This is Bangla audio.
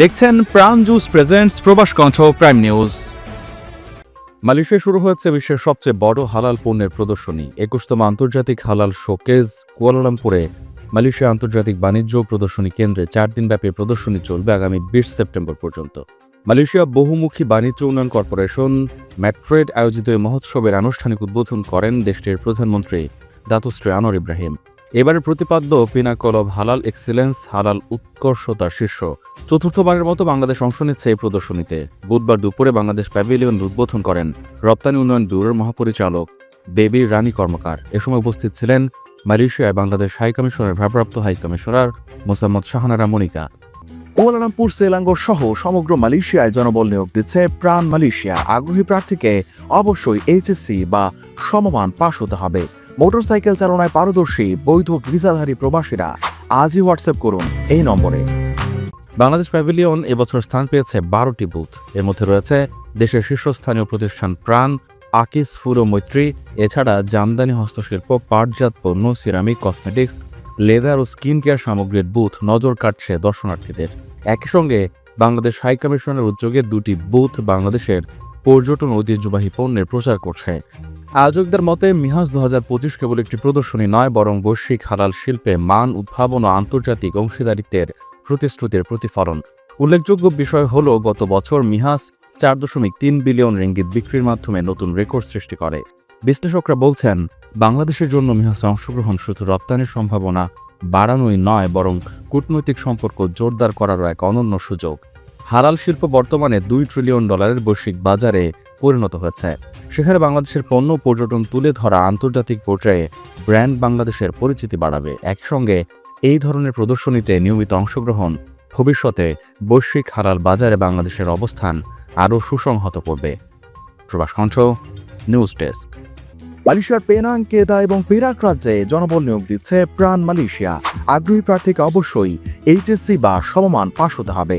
দেখছেন প্রাণ জুস প্রেজেন্টস প্রবাস কণ্ঠ প্রাইম নিউজ মালয়েশিয়ায় শুরু হয়েছে বিশ্বের সবচেয়ে বড় হালাল পণ্যের প্রদর্শনী। একুশতম আন্তর্জাতিক হালাল শোকেজ কুয়ালালামপুরে মালয়েশিয়া আন্তর্জাতিক বাণিজ্য প্রদর্শনী কেন্দ্রে চার দিনব্যাপী প্রদর্শনী চলবে আগামী বিশ সেপ্টেম্বর পর্যন্ত। মালয়েশিয়া বহুমুখী বাণিজ্য উন্নয়ন কর্পোরেশন ম্যাট্রেড আয়োজিত এই মহোৎসবের আনুষ্ঠানিক উদ্বোধন করেন দেশটির প্রধানমন্ত্রী দাতুশ্রী আনোয়ার ইব্রাহিম। এবারের প্রতিপাদ্য পিনাকল অব হালাল এক্সিলেন্স, হালাল উৎকর্ষতার শীর্ষ। চতুর্থবারের মতো বাংলাদেশ অংশ নিচ্ছে এই প্রদর্শনীতে। বুধবার দুপুরে বাংলাদেশ প্যাভিলিয়ন উদ্বোধন করেন রপ্তানি উন্নয়ন ব্যুরোর মহাপরিচালক বেবি রানী কর্মকার। এ সময় উপস্থিত ছিলেন মালয়েশিয়ায় বাংলাদেশ হাই কমিশনের ভারপ্রাপ্ত high commissioner Mosammat Shahanara Monika. Kuala Lumpur, Selangor সহ সমগ্র মালয়েশিয়ায় জনবল নিয়োগ দিচ্ছে প্রাণ মালয়েশিয়া। আগ্রহী প্রার্থীকে অবশ্যই এইচএসসি বা সমমান পাশ হতে হবে। মোটরসাইকেল চালনায় পারদর্শী, বৈধ ভিসাধারী প্রবাসীরা আজই হোয়াটসঅ্যাপ করুন এই নম্বরে। বাংলাদেশ প্যাভিলিয়ন এবছর স্থান পেয়েছে বারোটি বুথ। এর মধ্যে রয়েছে দেশের শীর্ষস্থানীয় প্রতিষ্ঠান প্রাণ, আকিস ফুরো মৈত্রী, এছাড়া জামদানি হস্তশিল্প, পাটজাত পণ্য, সিরামিক, কসমেটিক্স, লেদার ও স্কিন কেয়ার সামগ্রীর বুথ নজর কাটছে দর্শনার্থীদের। একই সঙ্গে বাংলাদেশ হাই কমিশনের উদ্যোগে দুটি বুথ বাংলাদেশের পর্যটন ঐতিহ্যবাহী পণ্যের প্রচার করছে। আয়োজকদের মতে, মিহাজ দু হাজার পঁচিশ কেবল একটি প্রদর্শনী নয়, বরং বৈশ্বিক হালাল শিল্পে মান, উদ্ভাবন ও আন্তর্জাতিক অংশীদারিত্বের প্রতিশ্রুতির প্রতিফলন। উল্লেখযোগ্য বিষয় হল, গত বছর মিহাস চার দশমিক তিন বিলিয়ন রিঙ্গিত বিক্রির মাধ্যমে নতুন রেকর্ড সৃষ্টি করে। বিশ্লেষকরা বলছেন, বাংলাদেশের জন্য মিহাসে অংশগ্রহণ শুধু রপ্তানির সম্ভাবনা বাড়ানোই নয়, বরং কূটনৈতিক সম্পর্ক জোরদার করারও এক অনন্য সুযোগ। হালাল শিল্প বর্তমানে দুই ট্রিলিয়ন ডলারের বৈশ্বিক বাজারে পরিণত হয়েছে। সেখানে বাংলাদেশের পণ্য পর্যটন তুলে ধরা আন্তর্জাতিক পর্যায়ে ব্র্যান্ড বাংলাদেশের পরিচিতি বাড়াবে। একসঙ্গে এই ধরনের প্রদর্শনীতে নিয়মিত অংশগ্রহণ, ভবিষ্যতে বৈশ্বিক হালাল বাজারে বাংলাদেশের অবস্থান আরও সুসংহত করবে। প্রবাস কণ্ঠ নিউজ ডেস্ক মালয়েশিয়ার পেনাং, কেদা এবং পেরাক রাজ্যে জনবল নিয়োগ দিচ্ছে প্রাণ মালয়েশিয়া। আগ্রহী প্রার্থীকে অবশ্যই এইচএসসি বা সমমান পাশ হতে হবে।